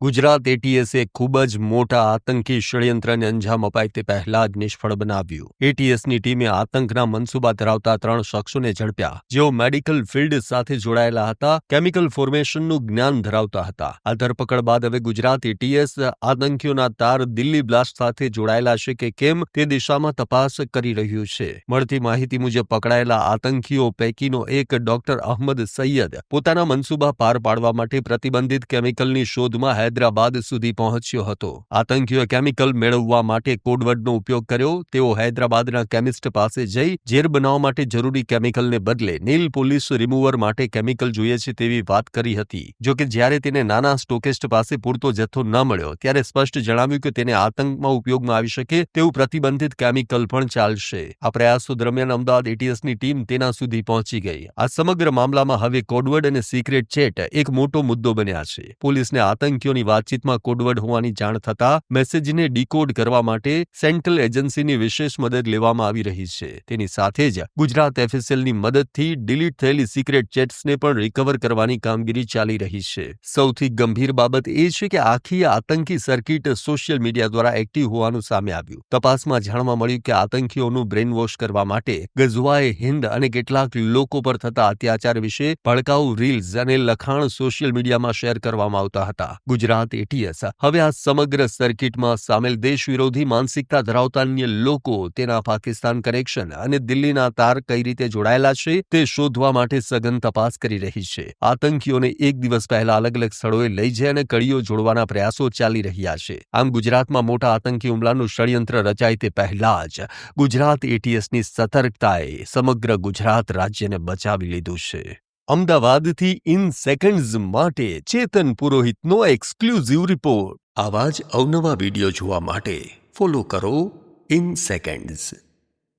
ગુજરાત એટીએસે ખૂબ જ મોટા આતંકી ષડયંત્રને અંજામ અપાય તે પહેલા જ નિષ્ફળ બનાવ્યું. એટીએસની ટીમે આતંકના મનસૂબા ધરાવતા ત્રણ શખ્સોને ઝડપ્યા, જેઓ મેડિકલ ફિલ્ડ સાથે જોડાયેલા હતા, કેમિકલ ફોર્મેશનનું જ્ઞાન ધરાવતા હતા. આ ધરપકડ બાદ હવે ગુજરાત એટીએસ આતંકીઓના તાર દિલ્હી બ્લાસ્ટ સાથે જોડાયેલા છે કે કેમ તે દિશામાં તપાસ કરી રહ્યું છે. મળતી માહિતી મુજબ, પકડાયેલા આતંકીઓ પૈકીનો એક ડોક્ટર અહમદ સૈયદ પોતાના મનસૂબા પાર પાડવા માટે પ્રતિબંધિત કેમિકલની શોધમાં હૈદરાબાદ સુધી પહોંચ્યો હતો. આતંકીઓએ કેમિકલ મેળવવા માટે કોડવર્ડનો ઉપયોગ કર્યો. તેઓ હૈદરાબાદના કેમિસ્ટ પાસે જઈ ઝેર બનાવવા માટે જરૂરી કેમિકલને બદલે નીલ પોલીસ રિમૂવર માટે કેમિકલ જોઈએ છે તેવી વાત કરી હતી. જોકે જ્યારે તેને નાના સ્ટોકેસ્ટ પાસે પૂરતો જથ્થો ન મળ્યો, ત્યારે સ્પષ્ટ જણાવ્યું કે તેને આતંકમાં ઉપયોગમાં આવી શકે તેવું પ્રતિબંધિત કેમિકલ પણ ચાલશે. આ પ્રયાસો દરમિયાન અમદાવાદ એટીએસની ટીમ તેના સુધી પહોંચી ગઈ. આ સમગ્ર મામલામાં હવે કોડવર્ડ અને સિક્રેટ ચેટ એક મોટો મુદ્દો બન્યા છે. પોલીસને આતંકીઓની વાતચીતમાં કોડવર્ડ હોવાની જાણ થતા મેસેજને ડીકોડ કરવા માટે સેન્ટ્રલ એજન્સીની વિશેષ મદદ લેવામાં આવી રહી છે. તેની સાથે જ ગુજરાત એફએસએલની મદદથી ડિલીટ થયેલી સિક્રેટ ચેટ્સને પણ રિકવર કરવાની કામગીરી ચાલી રહી છે. સૌથી ગંભીર બાબત એ છે કે આખી આતંકી સર્કિટ સોશિયલ મીડિયા દ્વારા એક્ટિવ હોવાનું સામે આવ્યું. તપાસમાં જાણવા મળ્યું કે આતંકીઓનું બ્રેન વોશ કરવા માટે ગઝવાએ હિન્દ અને કેટલાક લોકો પર થતા અત્યાચાર વિશે ભડકાઉ રીલ્સ અને લખાણ સોશિયલ મીડિયામાં શેર કરવામાં આવતા હતા. ગુજરાત એટીએસ હવે આ સમગ્ર સર્કિટમાં સામેલ દેશ વિરોધી માનસિકતા ધરાવતા અન્ય લોકો તેના પાકિસ્તાન કનેક્શન અને દિલ્હીના તાર કઈ રીતે જોડાયેલા છે તે શોધવા માટે સઘન તપાસ કરી રહી છે. આતંકીઓને એક દિવસ પહેલા અલગ અલગ સ્થળોએ લઈ જઈ અને કડીઓ જોડવાના પ્રયાસો ચાલી રહ્યા છે. આમ ગુજરાતમાં મોટા આતંકી હુમલાનું ષડયંત્ર રચાય તે પહેલા જ ગુજરાત એટીએસની સતર્કતાએ સમગ્ર ગુજરાત રાજ્યને બચાવી લીધું છે. અમદાવાદથી ઇન સેકન્ડ્સ માટે ચેતન પુરોહિતનો એક્સક્લુઝિવ રિપોર્ટ. આવા જ અવનવા વીડિયો જોવા માટે ફોલો કરો ઇન સેકન્ડ્સ.